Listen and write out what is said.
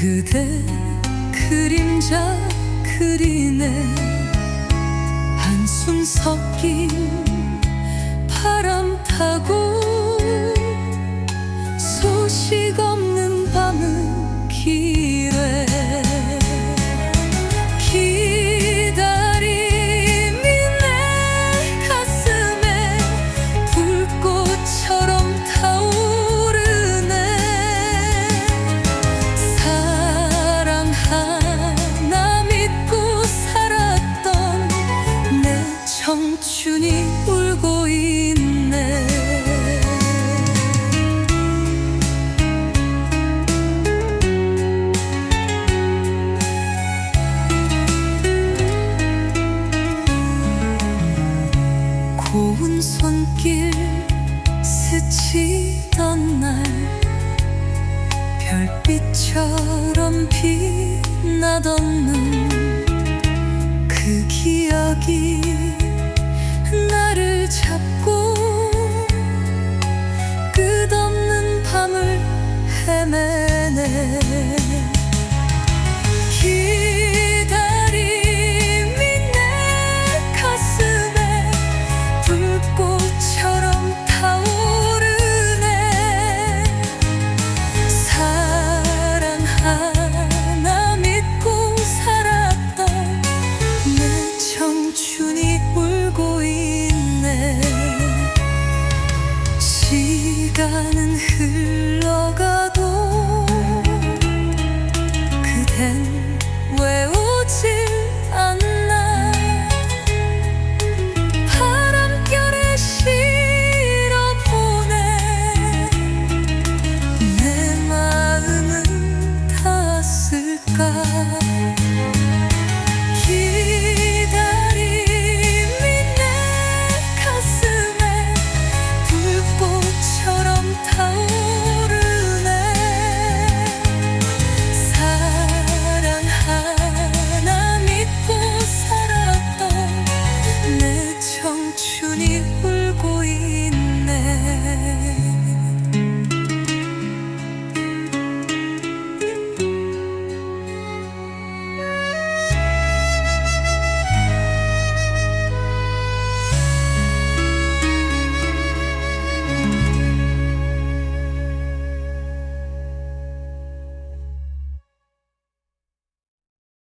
그대 그림자 그리네. 한숨 섞인 손길 스치던 날 별빛처럼 빛나던 눈 시간은 흘러가도 그댄 왜